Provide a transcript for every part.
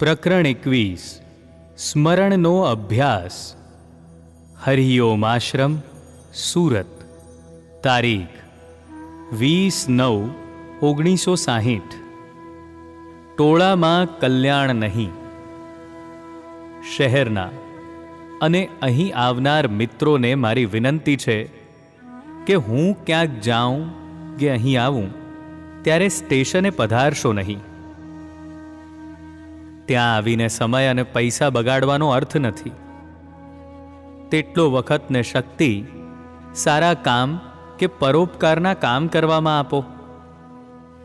પ્રકરણ એકવીસ, સ્મરણનો અભ્યાસ. હરિઓમ આશ્રમ સુરત. તારીખ, વીસ નવ, ઓગણીસો સાહીઠ. ટોળામાં કલ્યાણ નહીં. શહેરના, અને અહીં આવનાર મિત્રોને મારી વિનંતી છે કે હું ક્યાંક જાઉં કે અહીં આવું, ત્યારે સ્ટેશને પધારશો નહીં. ત્યાં આવીને સમય અને પૈસા બગાડવાનો અર્થ નથી. તેટલો વખત ને શક્તિ, સારા કામ કે પરોપકારના કામ કરવામાં આપો.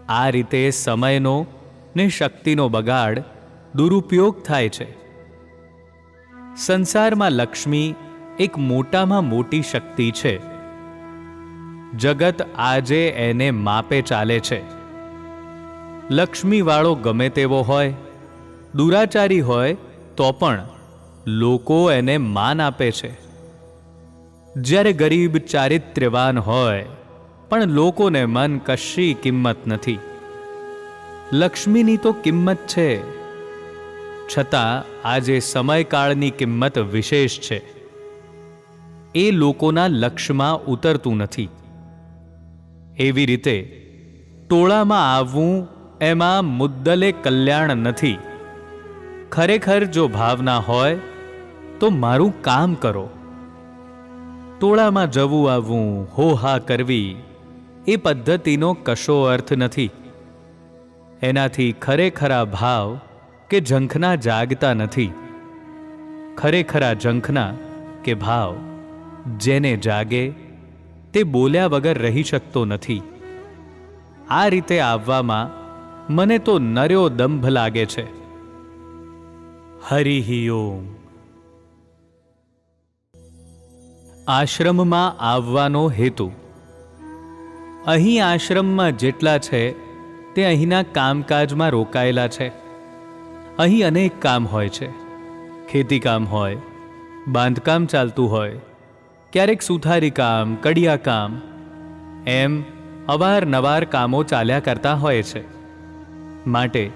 આ રીતે સમયનો ને શક્તિનો બગાડ દુરુપયોગ થાય છે. સંસારમાં લક્ષ્મી એક મોટામાં મોટી શક્તિ છે. જગત આજે એને માપે ચાલે છે. લક્ષ્મીવાળો ગમે તેવો હોય દુરાચારી હોય તો પણ લોકો એને માન આપે છે. જ્યારે ગરીબ ચારિત્ર્યવાન હોય, પણ લોકોને મન કશી કિંમત નથી. લક્ષ્મીની તો કિંમત છે, છતાં આજે સમયકાળની કિંમત વિશેષ છે. એ લોકોના લક્ષ્યમાં ઉતરતું નથી. એવી રીતે ટોળામાં આવવું એમાં મુદ્દલે કલ્યાણ નથી. ખરેખર જો ભાવના હોય, તો મારું કામ કરો. ટોળામાં જવું આવવું, હોહા કરવી, એ પદ્ધતિનો કશો અર્થ નથી. એનાથી ખરેખરા ભાવ કે ઝંખના જાગતા નથી. ખરેખરા ઝંખના કે ભાવ જેને જાગે, તે બોલ્યા વગર રહી શકતો નથી. આ રીતે આવવામાં મને તો નર્યો દંભ લાગે છે. હરિ ઓમ. આશ્રમમાં આવવાનો હેતુ. અહીં આશ્રમમાં જેટલા છે, તે અહીંના કામકાજમાં રોકાયેલા છે. અહીં અનેક કામ હોય છે. ખેતીકામ હોય, બાંધકામ ચાલતું હોય, ક્યારેક સુથારી કામ, કડિયા કામ, એમ અવારનવાર કામો ચાલ્યા કરતા હોય છે. માટે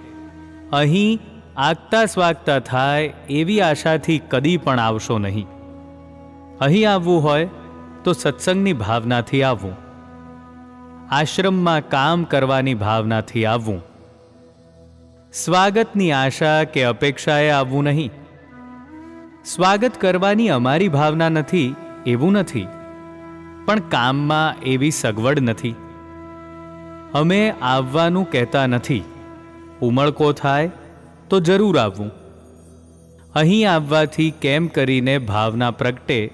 અહીં આગતા સ્વાગતા થાય એવી આશાથી કદી પણ આવશો નહીં. અહીં આવવું હોય તો સત્સંગની ભાવનાથી આવવું. આશ્રમમાં કામ કરવાની ભાવનાથી આવવું. સ્વાગતની આશા કે અપેક્ષાએ આવવું નહીં. સ્વાગત કરવાની અમારી ભાવના નથી, એવું નથી. પણ કામમાં એવી સગવડ નથી. અમે આવવાનું કહેતા નથી. ઉમળકો થાય તો જરૂર આવવું અહીં આવવાથી કેમ કરીને ભાવના પ્રગટે,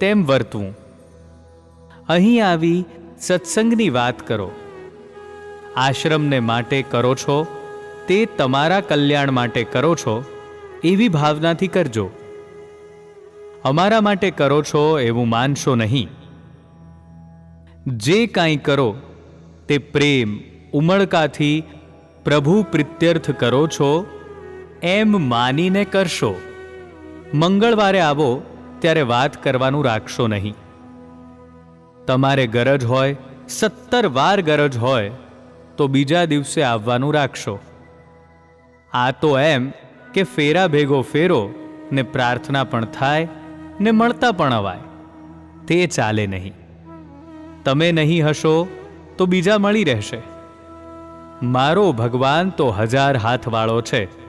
તેમ વર્તવું. અહીં આવી સત્સંગની વાત કરો. આશ્રમને માટે કરો છો, તે તમારા કલ્યાણ માટે કરો છો, એવી ભાવનાથી કરજો. અમારા માટે કરો છો એવું માનશો નહીં. જે કાંઈ કરો, તે પ્રેમ, ઉમળકાથી પ્રભુ પ્રિત્યર્થ કરો છો એમ માનીને કરશો. મંગળવારે આવો, ત્યારે વાત કરવાનું રાખશો નહીં. તમારે ગરજ હોય, સત્તર વાર ગરજ હોય, તો બીજા દિવસે આવવાનું રાખશો. આ તો એમ કે ફેરા ભેગો ફેરો, ને પ્રાર્થના પણ થાય, ને મળતા પણ અવાય. તે ચાલે નહીં. તમે નહીં હશો, તો બીજા મળી રહેશે. મારો ભગવાન તો હજાર હાથવાળો છે.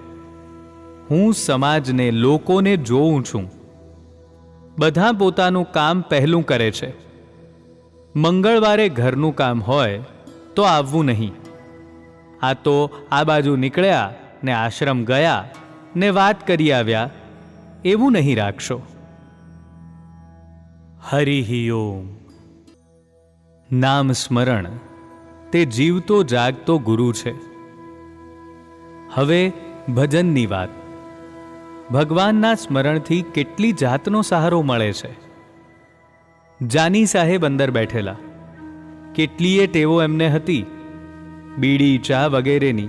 હું સમાજને, લોકોને જોઉં છું. બધા પોતાનું કામ પહેલું કરે છે. મંગળવારે ઘરનું કામ હોય તો આવવું નહીં. આ તો આ બાજુ નીકળ્યા ને આશ્રમ ગયા ને વાત કરી આવ્યા, એવું નહીં રાખશો. હરિ ઓમ. નામ સ્મરણ. તે જીવતો જાગતો ગુરુ છે. હવે ભજનની વાત. ભગવાનના સ્મરણથી કેટલી જાતનો સહારો મળે છે? જાની સાહેબ અંદર બેઠેલા. કેટલીય ટેવો એમને હતી. બીડી, ચા વગેરેની.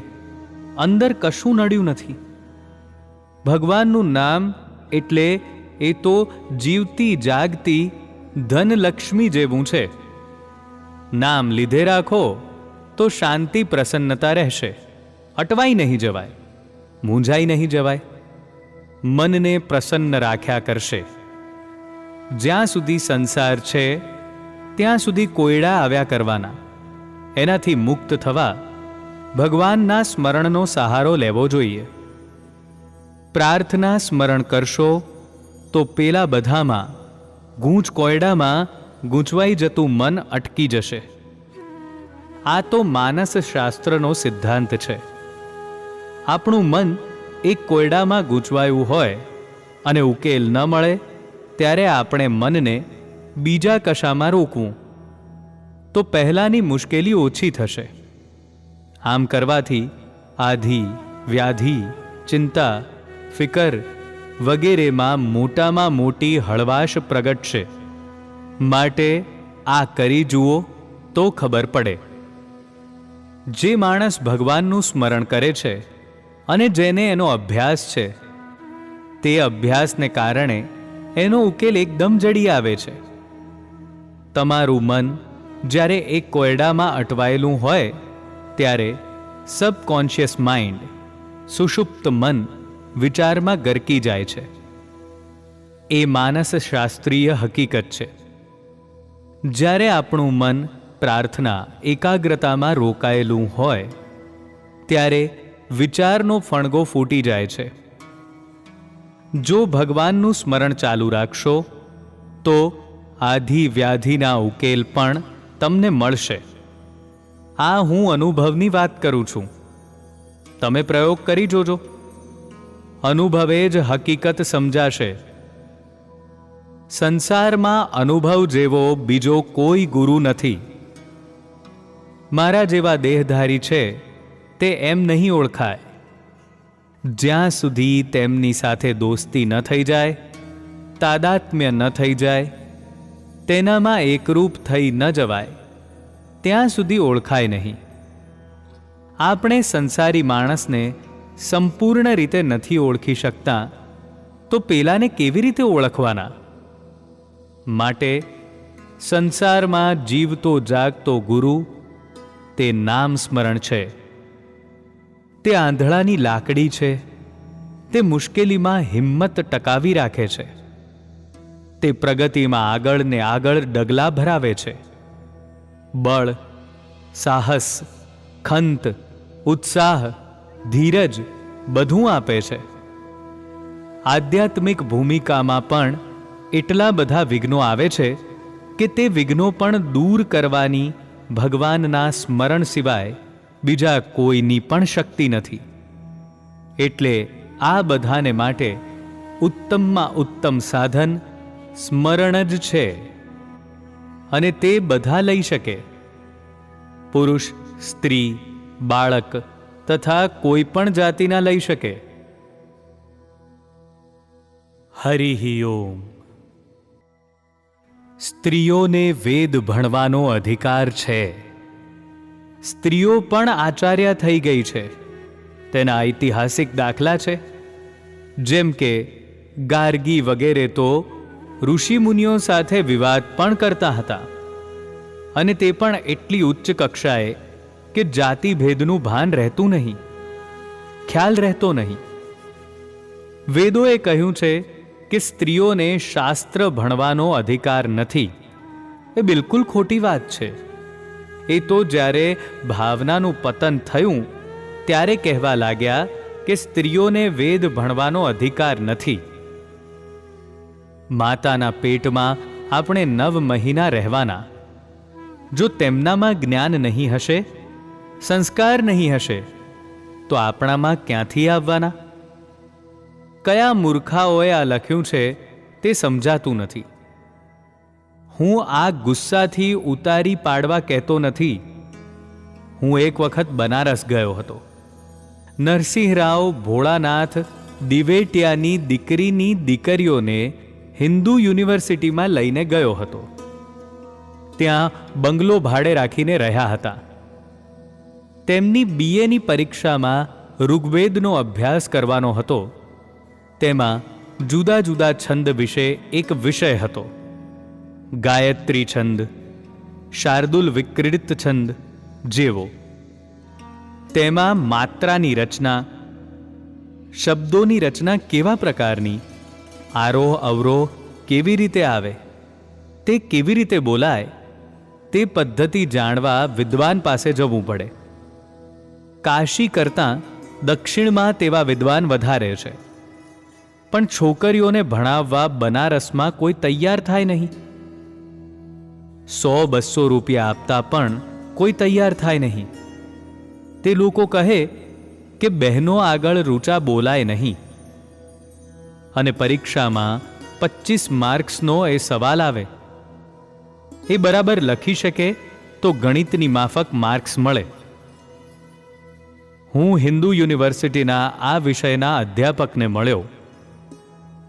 અંદર કશું નડ્યું નથી. ભગવાનનું નામ એટલે એ તો જીવતી, જાગતી, ધનલક્ષ્મી જેવું છે. નામ લીધે રાખો તો શાંતિ, પ્રસન્નતા રહેશે. અટવાઈ નહીં જવાય. મૂંઝાઈ નહીં જવાય. મનને પ્રસન્ન રાખ્યા કરશે. જ્યાં સુધી સંસાર છે, ત્યાં સુધી કોયડા આવ્યા કરવાના. એનાથી મુક્ત થવા ભગવાનના સ્મરણનો સહારો લેવો જોઈએ. પ્રાર્થના સ્મરણ કરશો, તો પેલા બધામાં ગૂંચ કોયડામાં ગૂંચવાઈ જતું મન અટકી જશે. આ તો માનસ શાસ્ત્રનો સિદ્ધાંત છે. આપણું મન એક કોયડામાં ગૂંચવાયું હોય અને ઉકેલ ન મળે, ત્યારે આપણે મનને બીજા કશામાં રોકવું. તો પહેલાંની મુશ્કેલી ઓછી થશે. આમ કરવાથી આધિ, વ્યાધિ, ચિંતા, ફિકર વગેરેમાં મોટામાં મોટી હળવાશ પ્રગટશે. માટે આ કરી જુઓ તો ખબર પડે. જે માણસ ભગવાનનું સ્મરણ કરે છે અને જેને એનો અભ્યાસ છે, તે અભ્યાસને કારણે એનો ઉકેલ એકદમ જડી આવે છે. તમારું મન જ્યારે એક કોયડામાં અટવાયેલું હોય, ત્યારે સબકોન્શિયસ માઇન્ડ, સુષુપ્ત મન વિચારમાં ગરકી જાય છે. એ માનસ શાસ્ત્રીય હકીકત છે. જ્યારે આપણું મન પ્રાર્થના, એકાગ્રતામાં રોકાયેલું હોય, ત્યારે વિચારનો ફણગો ફૂટી જાય છે. જો ભગવાનનું સ્મરણ ચાલુ રાખશો, તો આધિ વ્યાધિના ઉકેલ પણ તમને મળશે. આ હું અનુભવની વાત કરું છું. તમે પ્રયોગ કરી જોજો. અનુભવે જ હકીકત સમજાશે. સંસારમાં અનુભવ જેવો બીજો કોઈ ગુરુ નથી. મારા જેવા દેહધારી છે તે એમ નહીં ઓળખાય. જ્યાં સુધી તેમની સાથે દોસ્તી ન થઈ જાય, તાદાત્મ્ય ન થઈ જાય, તેનામાં એકરૂપ થઈ ન જવાય, ત્યાં સુધી ઓળખાય નહીં. આપણે સંસારી માણસને સંપૂર્ણ રીતે નથી ઓળખી શકતા, તો પેલાને કેવી રીતે ઓળખવાના? માટે સંસારમાં જીવતો જાગતો ગુરુ તે નામ સ્મરણ છે. તે આંધળાની લાકડી છે. તે મુશ્કેલીમાં હિંમત ટકાવી રાખે છે. તે પ્રગતિમાં આગળ ને આગળ ડગલા ભરાવે છે. બળ, સાહસ, ખંત, ઉત્સાહ, ધીરજ બધું આપે છે. આધ્યાત્મિક ભૂમિકામાં પણ એટલા બધા વિઘ્નો આવે છે કે તે વિઘ્નો પણ દૂર કરવાની ભગવાનના સ્મરણ સિવાય બીજા કોઈની પણ શક્તિ નથી. એટલે આ બધાને માટે ઉત્તમમાં ઉત્તમ સાધન સ્મરણ જ છે. અને તે બધા લઈ શકે. પુરુષ, સ્ત્રી, બાળક તથા કોઈ પણ જાતિના લઈ શકે. હરિ ઓમ. સ્ત્રીઓને વેદ ભણવાનો અધિકાર છે. સ્ત્રીઓ પણ આચાર્ય થઈ ગઈ છે. તેના ઐતિહાસિક દાખલા છે. જેમ કે, ગાર્ગી વગેરે તો ઋષિમુનિઓ સાથે વિવાદ પણ કરતા હતા. અને તે પણ એટલી ઉચ્ચ કક્ષાએ કે જાતિ ભેદનું ભાન રહેતું નહીં. ખ્યાલ રહેતો નહીં. વેદોએ કહ્યું છે કે સ્ત્રીઓને શાસ્ત્ર ભણવાનો અધિકાર નથી. એ બિલકુલ ખોટી વાત છે. એ તો જ્યારે ભાવનાનું પતન થયું, ત્યારે કહેવા લાગ્યા કે સ્ત્રીઓને વેદ ભણવાનો અધિકાર નથી. માતાના પેટમાં આપણે નવ મહિના રહેવાના. જો તેમનામાં જ્ઞાન નહીં હશે, સંસ્કાર નહીં હશે, તો આપણામાં ક્યાંથી આવવાના? કયા મૂર્ખાઓએ આ લખ્યું છે તે સમજાતું નથી. હું આ ગુસ્સાથી ઉતારી પાડવા કહેતો નથી. હું એક વખત બનારસ ગયો હતો. નરસિંહરાવ ભોળાનાથ દિવેટિયાની દીકરીની દીકરીઓને હિન્દુ યુનિવર્સિટીમાં લઈને ગયો હતો. ત્યાં બંગલો ભાડે રાખીને રહ્યા હતા. તેમની બીએની પરીક્ષામાં ઋગ્વેદનો અભ્યાસ કરવાનો હતો. તેમાં જુદા જુદા છંદ વિશે એક વિષય હતો. ગાયત્રી છંદ, શાર્દુલ વિક્રીડિત છંદ, જેવો. તેમાં માત્રાની રચના, શબ્દોની રચના કેવા પ્રકારની, આરોહ અવરોહ કેવી રીતે આવે, તે કેવી રીતે બોલાય, તે પદ્ધતિ જાણવા વિદ્વાન પાસે જવું પડે. કાશી કરતાં દક્ષિણમાં તેવા વિદ્વાન વધારે છે. પણ છોકરીઓને ભણાવવા બનારસમાં કોઈ તૈયાર થાય નહીં. સો બસો રૂપિયા આપતા પણ કોઈ તૈયાર થાય નહીં. તે લોકો કહે કે બહેનો આગળ રૂચા બોલાય નહીં. અને પરીક્ષામાં પચીસ માર્ક્સનો એ સવાલ આવે. એ બરાબર લખી શકે તો ગણિતની માફક માર્ક્સ મળે. હું હિન્દુ યુનિવર્સિટીના આ વિષયના અધ્યાપકને મળ્યો.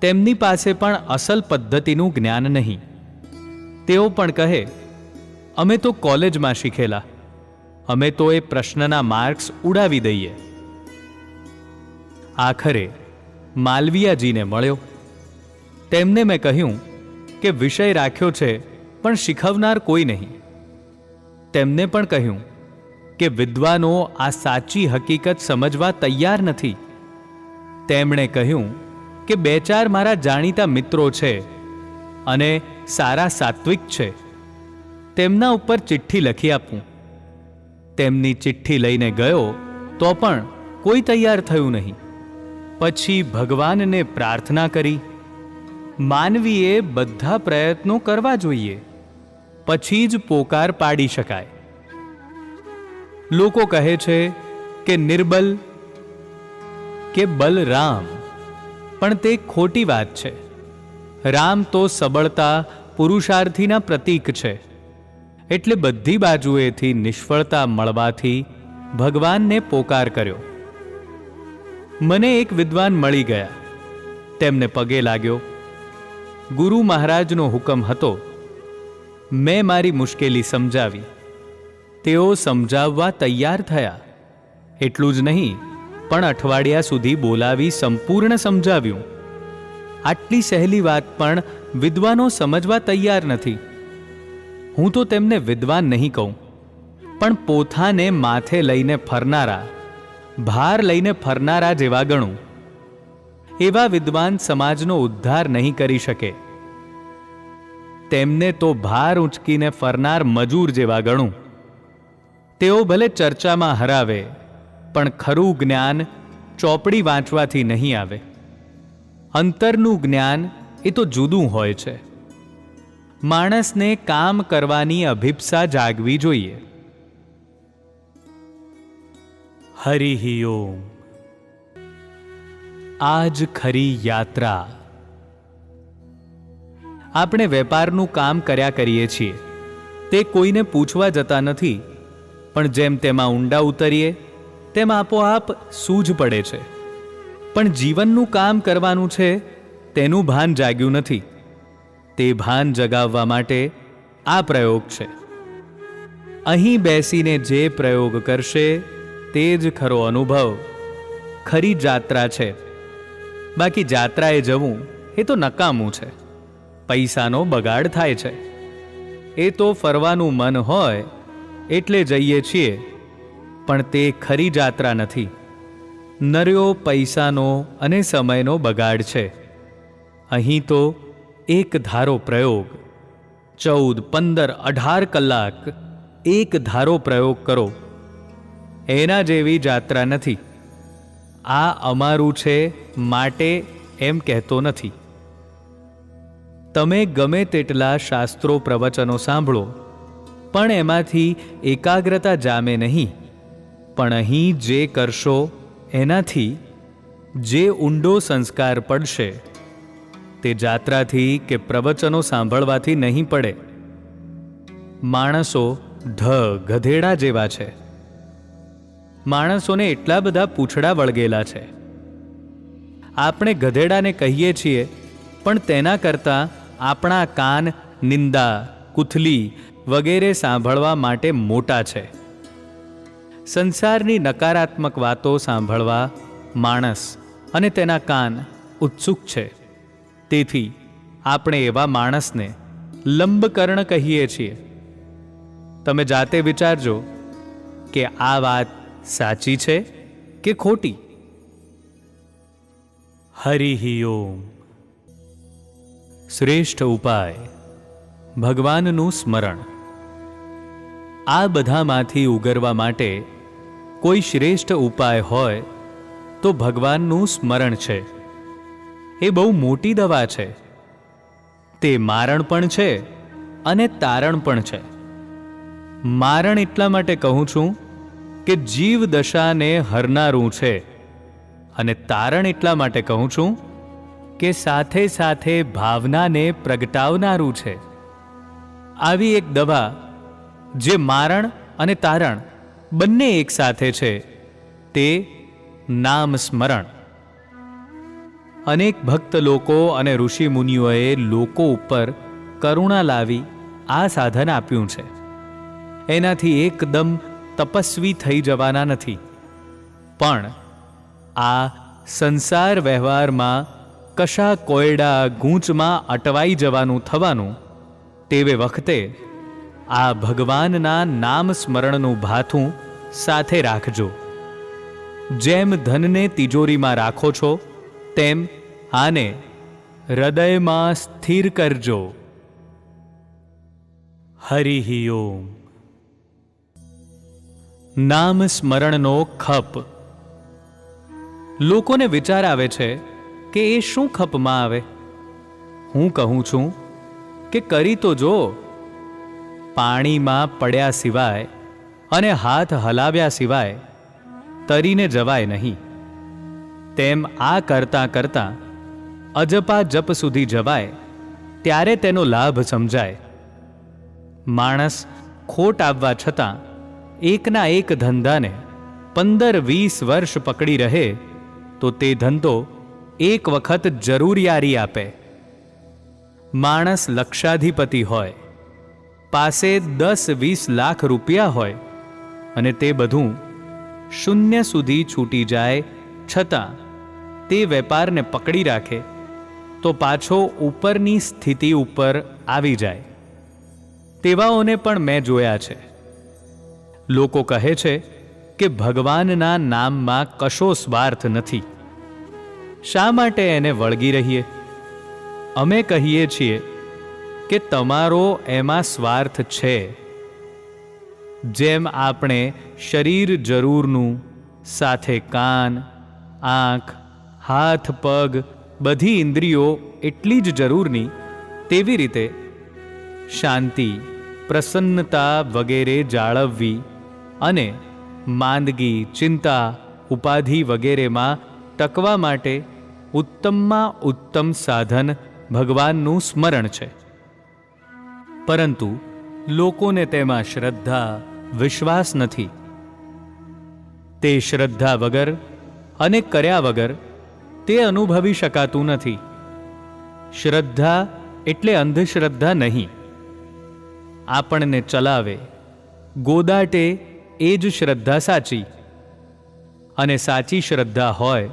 તેમની પાસે પણ અસલ પદ્ધતિનું જ્ઞાન નહીં. તેઓ પણ કહે, અમે તો કોલેજમાં શીખેલા. અમે તો એ પ્રશ્નના માર્ક્સ ઉડાવી દઈએ. આખરે માલવિયાજીને મળ્યો. તેમને મેં કહ્યું કે વિષય રાખ્યો છે, પણ શીખવનાર કોઈ નહીં. તેમને પણ કહ્યું કે વિદ્વાનો આ સાચી હકીકત સમજવા તૈયાર નથી. તેમણે કહ્યું કે બે ચાર મારા જાણીતા મિત્રો છે અને સારા સાત્વિક છે. તેમના ઉપર ચિઠ્ઠી લખી આપું. તેમની ચિઠ્ઠી લઈને ગયો તો પણ કોઈ તૈયાર થયું નહીં. પછી ભગવાનને પ્રાર્થના કરી. માનવીએ બધા પ્રયત્નો કરવા જોઈએ. પછી જ પોકાર પાડી શકાય. લોકો કહે છે કે નિર્બલ કે બલરામ. પણ તે ખોટી વાત છે. રામ તો સબળતા પુરુષાર્થીના પ્રતીક છે. એટલે બધી બાજુએથી નિષ્ફળતા મળવાથી ભગવાનને પોકાર કર્યો. મને એક વિદ્વાન મળી ગયા. તેમને પગે લાગ્યો. ગુરુ મહારાજનો હુકમ હતો. મેં મારી મુશ્કેલી સમજાવી. તેઓ સમજાવવા તૈયાર થયા. એટલું જ નહીં, પણ અઠવાડિયા સુધી બોલાવી સંપૂર્ણ સમજાવ્યું. આટલી સહેલી વાત પણ વિદ્વાનો સમજવા તૈયાર નથી. હું તો તેમને વિદ્વાન નહીં કહું, પણ પોથાને માથે લઈને ફરનારા, ભાર લઈને ફરનારા જેવા ગણું. એવા વિદ્વાન સમાજનો ઉદ્ધાર નહીં કરી શકે. તેમને તો ભાર ઉંચકીને ફરનાર મજૂર જેવા ગણું. તેઓ ભલે ચર્ચામાં હરાવે, પણ ખરું જ્ઞાન ચોપડી વાંચવાથી નહીં આવે. અંતરનું જ્ઞાન એ તો જુદું હોય છે. માણસને કામ કરવાની અભિપ્સા જાગવી જોઈએ. હરિ ઓમ. આજ ખરી યાત્રા. આપણે વેપારનું કામ કર્યા કરીએ છીએ. તે કોઈને પૂછવા જતા નથી પણ જેમ તેમાં ઊંડા ઉતરીએ તેમ આપોઆપ સૂઝ પડે છે. પણ જીવનનું કામ કરવાનું છે, તેનું ભાન જાગ્યું નથી. તે ભાન જગાવવા માટે આ પ્રયોગ છે. અહીં બેસીને જે પ્રયોગ કરશે, તે જ ખરો અનુભવ. ખરી જાત્રા છે. બાકી જાત્રાએ જવું, એ તો નકામું છે. પૈસાનો બગાડ થાય છે. એ તો ફરવાનું મન હોય, એટલે જઈએ છીએ. પણ તે ખરી જાત્રા નથી. નર્યો પૈસાનો અને સમયનો બગાડ છે. અહીં તો એક ધારો પ્રયોગ. ચૌદ, પંદર, અઢાર કલાક એક ધારો પ્રયોગ કરો. એના જેવી જાત્રા નથી. આ અમારું છે માટે એમ કહેતો નથી. તમે ગમે તેટલા શાસ્ત્રો પ્રવચનો સાંભળો, પણ એમાંથી એકાગ્રતા જામે નહીં. પણ અહીં જે કરશો એનાથી જે ઊંડો સંસ્કાર પડશે, તે જાત્રાથી કે પ્રવચનો સાંભળવાથી નહીં પડે. માણસો ઢ ગધેડા જેવા છે. માણસોને એટલા બધા પૂંછડા વળગેલા છે. આપણે ગધેડાને કહીએ છીએ, પણ તેના કરતાં આપણા કાન, નિંદા, કુથલી વગેરે સાંભળવા માટે મોટા છે. સંસારની નકારાત્મક વાતો સાંભળવા માણસ અને તેના કાન ઉત્સુક છે. તેથી આપણે એવા માણસને લંબકર્ણ કહીએ છીએ. તમે જાતે વિચારજો કે આ વાત સાચી છે કે ખોટી? હરિ ઓમ. શ્રેષ્ઠ ઉપાય ભગવાનનું સ્મરણ. આ બધામાંથી ઉગરવા માટે કોઈ શ્રેષ્ઠ ઉપાય હોય, તો ભગવાનનું સ્મરણ છે. એ બહુ મોટી દવા છે. તે મારણ પણ છે અને તારણ પણ છે. મારણ એટલા માટે કહું છું કે જીવ દશાને હરનારું છે અને તારણ એટલા માટે કહું છું કે સાથે સાથે ભાવનાને પ્રગટાવનારું છે. આવી એક દવા, જે મારણ અને તારણ બંને એક સાથે છે. તે નામ સ્મરણ. અનેક ભક્ત લોકો અને ઋષિ મુનિઓએ લોકો ઉપર કરુણા લાવી આ સાધન આપ્યું છે. એનાથી એકદમ તપસ્વી થઈ જવાના નથી. પણ આ સંસાર વ્યવહારમાં કશા કોયડા ગૂંચમાં અટવાઈ જવાનું થવાનું, તેવે વખતે આ ભગવાનના નામ સ્મરણનું ભાથું સાથે રાખજો. જેમ ધનને તિજોરીમાં રાખો છો, તેમ આને હૃદયમાં સ્થિર કરજો. હરિ ઓમ. નામ સ્મરણનો ખપ. લોકોને વિચાર આવે છે કે એ શું ખપમાં આવે? હું કહું છું કે કરી તો જો. પાણીમાં પડ્યા સિવાય અને હાથ હલાવ્યા સિવાય તરીને જવાય નહીં. તેમ આ કરતાં કરતાં અજપા જપ સુધી જવાય, ત્યારે તેનો લાભ સમજાય. માણસ ખોટ આવવા છતાં એકના એક ધંધાને પંદર વીસ વર્ષ પકડી રહે, તો તે ધંધો એક વખત જરૂરિયારી આપે. માણસ લક્ષાધિપતિ હોય પાસે દસ વીસ લાખ રૂપિયા હોય અને તે બધું શૂન્ય સુધી છૂટી જાય છતાં તે વેપારને પકડી રાખે તો પાછો ઉપરની સ્થિતિ ઉપર આવી જાય. તેવાઓને પણ મેં જોયા છે. લોકો કહે છે કે ભગવાનના નામમાં કશો સ્વાર્થ નથી. શા માટે એને વળગી રહીએ? અમે કહીએ છીએ કે તમારો એમાં સ્વાર્થ છે. જેમ આપણે શરીર જરૂરનું, સાથે કાન, આંખ, હાથ, પગ, બધી ઇન્દ્રિયો એટલી જ જરૂરની, તેવી રીતે શાંતિ, પ્રસન્નતા વગેરે જાળવવી અને માંદગી, ચિંતા, ઉપાધિ વગેરેમાં ટકવા માટે ઉત્તમમાં ઉત્તમ સાધન ભગવાનનું સ્મરણ છે. પરંતુ લોકોને તેમાં શ્રદ્ધા, વિશ્વાસ નથી. તે શ્રદ્ધા વગર અને કર્યા વગર તે અનુભવી શકાતું નથી. શ્રદ્ધા એટલે અંધશ્રદ્ધા નહીં. આપણને ચલાવે, ગોદાટે એ જ શ્રદ્ધા સાચી. અને સાચી શ્રદ્ધા હોય,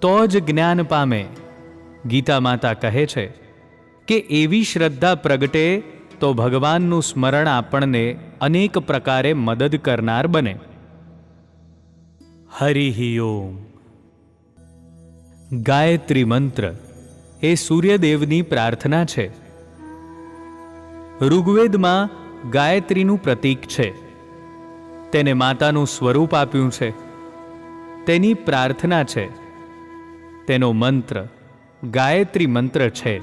તો જ જ્ઞાન પામે. ગીતા માતા કહે છે કે એવી શ્રદ્ધા પ્રગટે તો ભગવાનનું સ્મરણ આપણને અનેક પ્રકારે મદદ કરનાર બને. હરિ ઓમ. ગાયત્રી મંત્ર એ સૂર્યદેવની પ્રાર્થના છે. ઋગ્વેદમાં ગાયત્રીનું પ્રતીક છે. તેને માતાનું સ્વરૂપ આપ્યું છે. તેની પ્રાર્થના છે. તેનો મંત્ર ગાયત્રી મંત્ર છે.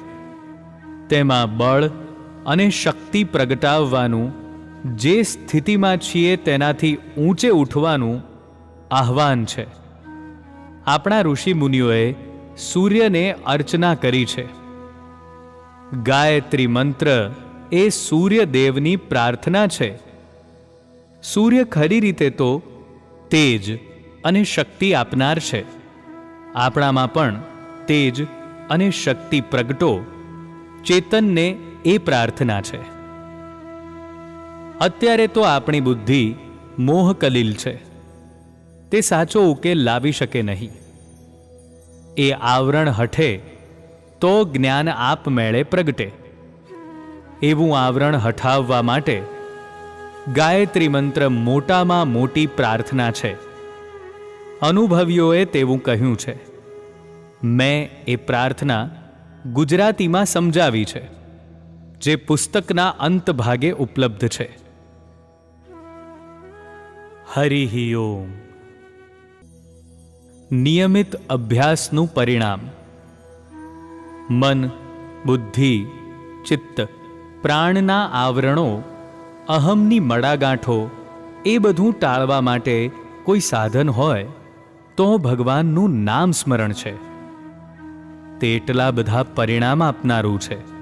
તેમાં બળ અને શક્તિ પ્રગટાવવાનું, જે સ્થિતિમાં છીએ તેનાથી ઊંચે ઉઠવાનું આહ્વાન છે. આપણા ઋષિ મુનિઓએ સૂર્યને અર્ચના કરી છે. ગાયત્રી મંત્ર એ સૂર્યદેવની પ્રાર્થના છે. સૂર્ય ખરી રીતે તો તેજ અને શક્તિ આપનાર છે. આપણામાં પણ તેજ અને શક્તિ પ્રગટો. ચેતનને એ પ્રાર્થના છે. અત્યારે તો આપણી બુદ્ધિ મોહકલીલ છે. તે સાચો ઉકેલ લાવી શકે નહીં. એ આવરણ હઠે તો જ્ઞાન આપમેળે પ્રગટે. એવું આવરણ હઠાવવા માટે ગાયત્રી મંત્ર મોટામાં મોટી પ્રાર્થના છે. અનુભવીઓએ તેવું કહ્યું છે. મેં એ પ્રાર્થના ગુજરાતીમાં સમજાવી છે. જે પુસ્તકના અંત ભાગે ઉપલબ્ધ છે. હરિ ઓમ. નિયમિત અભ્યાસનું પરિણામ. મન, બુદ્ધિ, ચિત્ત, પ્રાણના આવરણો, અહમની મડાગાંઠો, એ બધું ટાળવા માટે કોઈ સાધન હોય, તો ભગવાનનું નામ સ્મરણ છે. તે એટલા બધા પરિણામ આપનારું છે.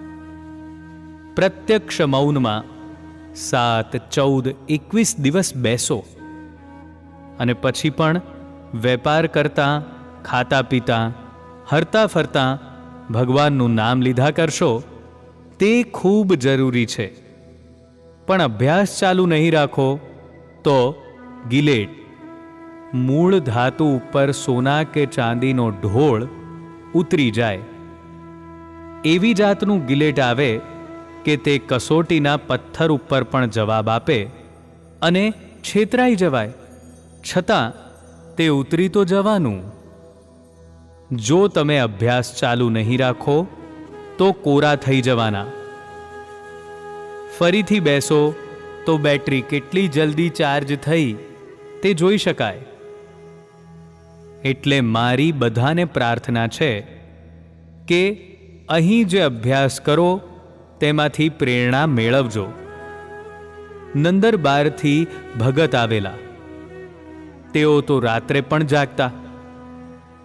પ્રત્યક્ષ મૌનમાં સાત, ચૌદ, એકવીસ દિવસ બેસો. અને પછી પણ વેપાર કરતા, ખાતા પીતા, હરતા ફરતા ભગવાનનું નામ લીધા કરશો, તે ખૂબ જરૂરી છે. પણ અભ્યાસ ચાલુ નહીં રાખો, તો ગિલેટ, મૂળ ધાતુ ઉપર સોના કે ચાંદીનો ઢોળ ઉતરી જાય. એવી જાતનું ગિલેટ આવે કે તે કસોટીના પથ્થર ઉપર પણ જવાબ આપે અને છેતરાઈ જવાય. છતાં તે ઉતરી તો જવાનું. જો તમે અભ્યાસ ચાલુ નહીં રાખો, તો કોરા થઈ જવાના. ફરીથી બેસો, તો બેટરી કેટલી જલ્દી ચાર્જ થઈ તે જોઈ શકાય. એટલે મારી બધાને પ્રાર્થના છે કે અહીં જે અભ્યાસ કરો તેમાંથી પ્રેરણા મેળવજો. નંદરબારથી ભગત આવેલા. તેઓ તો રાત્રે પણ જાગતા.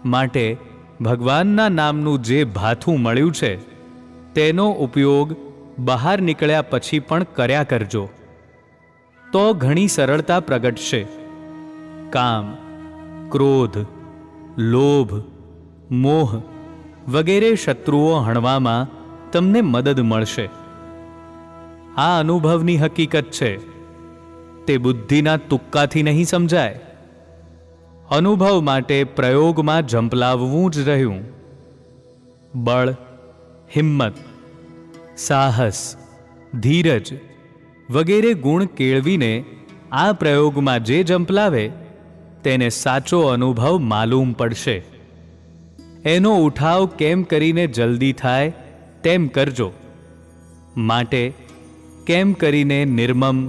માટે ભગવાનના નામનું જે ભાથું મળ્યું છે, તેનો ઉપયોગ બહાર નીકળ્યા પછી પણ કર્યા કરજો. તો ઘણી સરળતા પ્રગટશે. કામ, ક્રોધ, લોભ, મોહ વગેરે શત્રુઓ હણવામાં તમને મદદ મળશે. આ અનુભવની હકીકત છે. તે બુદ્ધિના તુક્કાથી નહીં સમજાય. અનુભવ માટે પ્રયોગમાં ઝંપલાવવું જ રહ્યું. બળ, હિંમત, સાહસ, ધીરજ વગેરે ગુણ કેળવીને આ પ્રયોગમાં જે ઝંપલાવે, તેને સાચો અનુભવ માલુમ પડશે. એનો ઉઠાવ કેમ કરીને જલ્દી થાય તેમ કરજો. માટે કેમ કરીને નિર્મમ,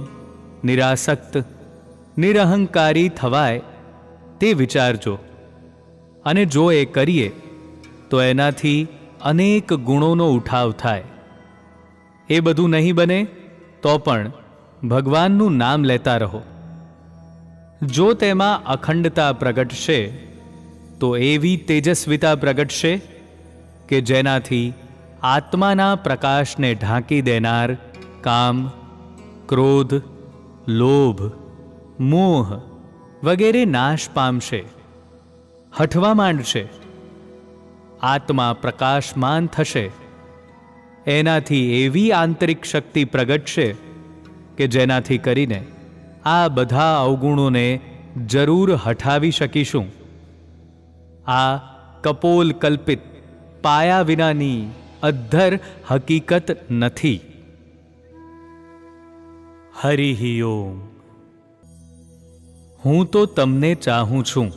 નિરાસક્ત, નિરહંકારી થવાય તે વિચારજો. અને જો એ કરીએ, તો એનાથી અનેક ગુણોનો ઉઠાવ થાય. એ બધું નહીં બને, તો પણ ભગવાનનું નામ લેતા રહો. જો તેમાં અખંડતા પ્રગટશે, તો એવી તેજસ્વિતા પ્રગટશે કે જેનાથી આત્માના પ્રકાશને ઢાંકી દેનાર કામ, ક્રોધ, લોભ, મોહ વગેરે નાશ પામશે, હઠવા માંડશે, આત્મા પ્રકાશમાન થશે. એનાથી એવી આંતરિક શક્તિ પ્રગટશે કે જેનાથી કરીને આ બધા અવગુણોને જરૂર હઠાવી શકીશું. આ કપોલ કલ્પિત પાયા વિનાની અદ્ધર હકીકત નથી. હરિ ઓમ. હું તો તમને ચાહું છું.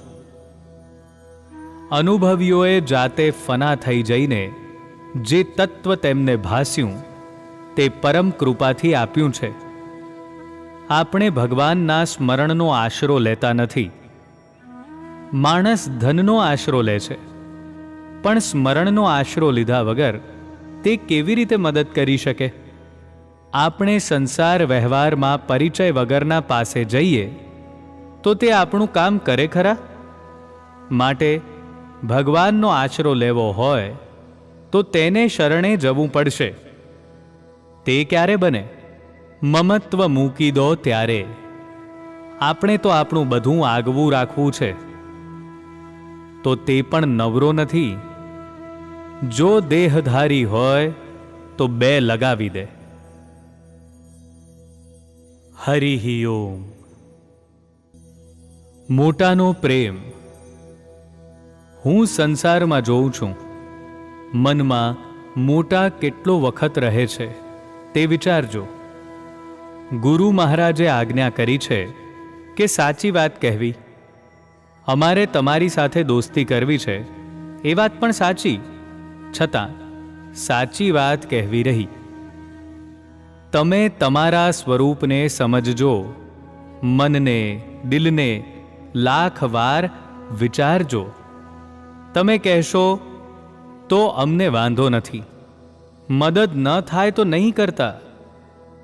અનુભવીઓએ જાતે ફના થઈ જઈને જે તત્વ તેમને ભાસ્યું તે પરમ કૃપાથી આપ્યું છે. આપણે ભગવાનના સ્મરણનો આશરો લેતા નથી. માણસ ધનનો આશરો લે છે. પણ સ્મરણનો આશરો લીધા વગર તે કેવી રીતે મદદ કરી શકે? આપણે સંસાર વ્યવહારમાં પરિચય વગરના પાસે જઈએ, તો તે આપણું કામ કરે ખરા? માટે ભગવાનનો આશરો લેવો હોય, તો તેને શરણે જવું પડશે. તે ક્યારે બને? મમત્વ મૂકી દો ત્યારે. આપણે તો આપણું બધું આગવું રાખવું છે. તો તે પણ નવરો નથી. જો દેહધારી હોય, તો બે લગાવી દે. હરિ ઓમ. મોટાનો પ્રેમ. હું સંસારમાં જોઉં છું. મનમાં મોટા કેટલો વખત રહે છે, તે વિચારજો. ગુરુ મહારાજે આજ્ઞા કરી છે કે સાચી વાત કહેવી. અમારે તમારી સાથે દોસ્તી કરવી છે. એ વાત પણ સાચી. છતાં સાચી વાત કહેવી રહી. તમે તમારા સ્વરૂપને સમજજો, મનને, દિલને લાખ વાર વિચારજો. તમે કહેશો, તો અમને વાંધો નથી. મદદ ન થાય તો નહીં કરતા.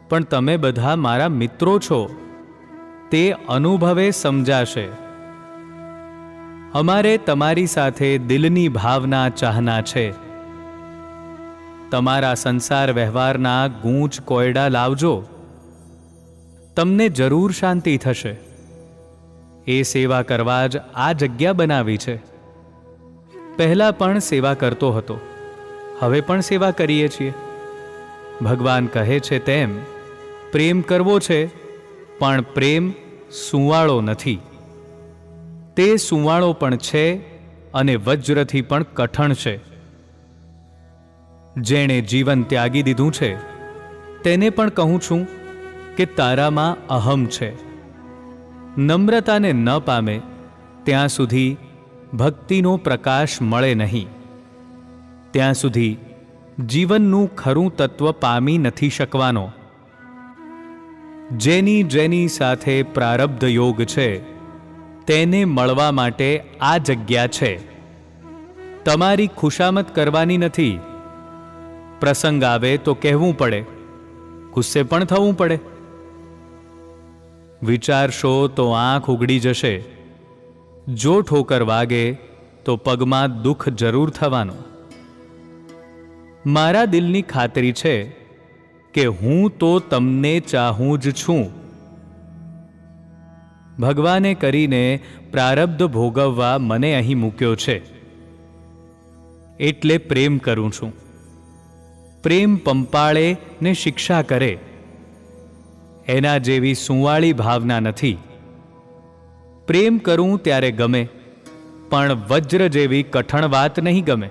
પણ તમે બધા મારા મિત્રો છો. તે અનુભવે સમજાશે. અમારે તમારી સાથે દિલની ભાવના ચાહના છે. તમારા સંસાર વ્યવહારના ગૂંચ કોયડા લાવજો. તમને જરૂર શાંતિ થશે. એ સેવા કરવા જ આ જગ્યા બનાવી છે. પહેલાં પણ સેવા કરતો હતો. હવે પણ સેવા કરીએ છીએ. ભગવાન કહે છે તેમ, પ્રેમ કરવો છે, પણ પ્રેમ સુંવાળો નથી. તે સુંવાળો પણ છે અને વજ્રથી પણ કઠણ છે. જેણે જીવન ત્યાગી દીધું છે, તેને પણ કહું છું કે તારામાં અહમ છે. નમ્રતાને ન પામે, ત્યાં સુધી ભક્તિનો પ્રકાશ મળે નહીં. ત્યાં સુધી જીવનનું ખરું તત્વ પામી નથી શકવાનો. જેની જેની સાથે પ્રારબ્ધ યોગ છે, તેને મળવા માટે આ જગ્યા છે. તમારી ખુશામત કરવાની નથી પ્રસંગ આવે તો કહેવું પડે. ગુસ્સે પણ થવું પડે. વિચારશો તો આંખ ઉગડી જશે. જો ઠોકર વાગે તો પગમાં દુઃખ જરૂર થવાનું. મારા દિલની ખાતરી છે કે હું તો તમને ચાહું જ છું. ભગવાને કરીને પ્રારબ્ધ ભોગવવા મને અહીં મૂક્યો છે. એટલે પ્રેમ કરું છું. પ્રેમ પંપાળે ને શિક્ષા કરે. એના જેવી સુંવાળી ભાવના નથી. પ્રેમ કરું ત્યારે ગમે, પણ વજ્ર જેવી કઠણ વાત નહીં ગમે.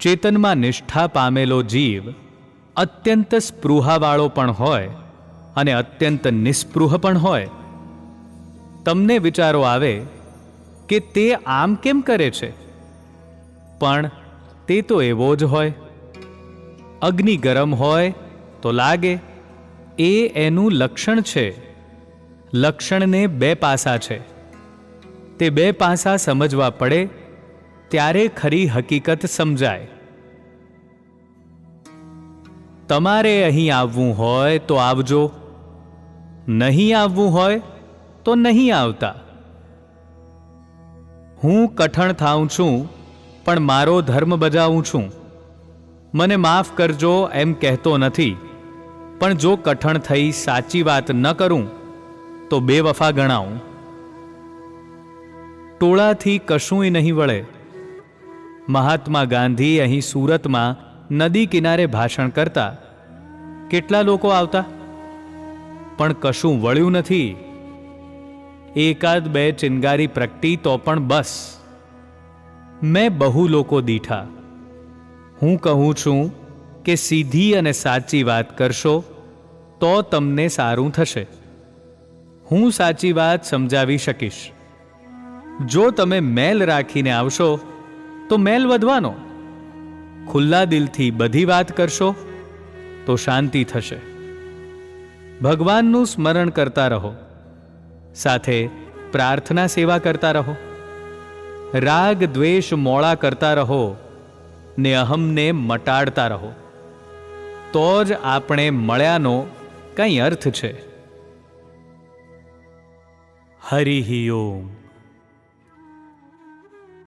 ચેતનમાં નિષ્ઠા પામેલો જીવ અત્યંત સ્પૃહાવાળો પણ હોય અને અત્યંત નિસ્પૃહ પણ હોય. તમને વિચારો આવે કે તે આમ કેમ કરે છે? પણ તે તો એવો જ હોય. અગ્નિ ગરમ હોય તો લાગે, એ એનું લક્ષણ છે. લક્ષણને બે પાસા છે. તે બે પાસા સમજવા પડે, ત્યારે ખરી હકીકત સમજાય. તમારે અહીં આવવું હોય તો આવજો. નહીં આવવું હોય તો નહીં આવતા. હું કઠણ થાઉં છું, પણ મારો ધર્મ બજાવું છું. મને માફ કરજો એમ કહેતો નથી. પણ જો કઠણ થઈ સાચી વાત ન કરું, તો બેવફા ગણાવું. ટોળાથી કશુંય નહીં વળે. મહાત્મા ગાંધી અહીં સુરતમાં નદી કિનારે ભાષણ કરતા. કેટલા લોકો આવતા? પણ કશું વળ્યું નથી. એકાદ બે ચિનગારી પ્રગટી તો પણ બસ. મેં બહુ લોકો દીઠા. હું કહું છું કે સીધી અને સાચી વાત કરશો, તો તમને સારું થશે. હું સાચી વાત સમજાવી શકીશ. જો તમે મેલ રાખીને આવશો, તો મેલ વધવાનો. ખુલ્લા દિલથી બધી વાત કરશો, તો શાંતિ થશે. ભગવાનનું સ્મરણ કરતા રહો. સાથે પ્રાર્થના સેવા કરતા રહો. રાગ દ્વેષ મોળા કરતા રહો. ને અહમને મટાડતા રહો. તો જ આપણે મળ્યાનો કંઈ અર્થ છે? હરિ ઓમ.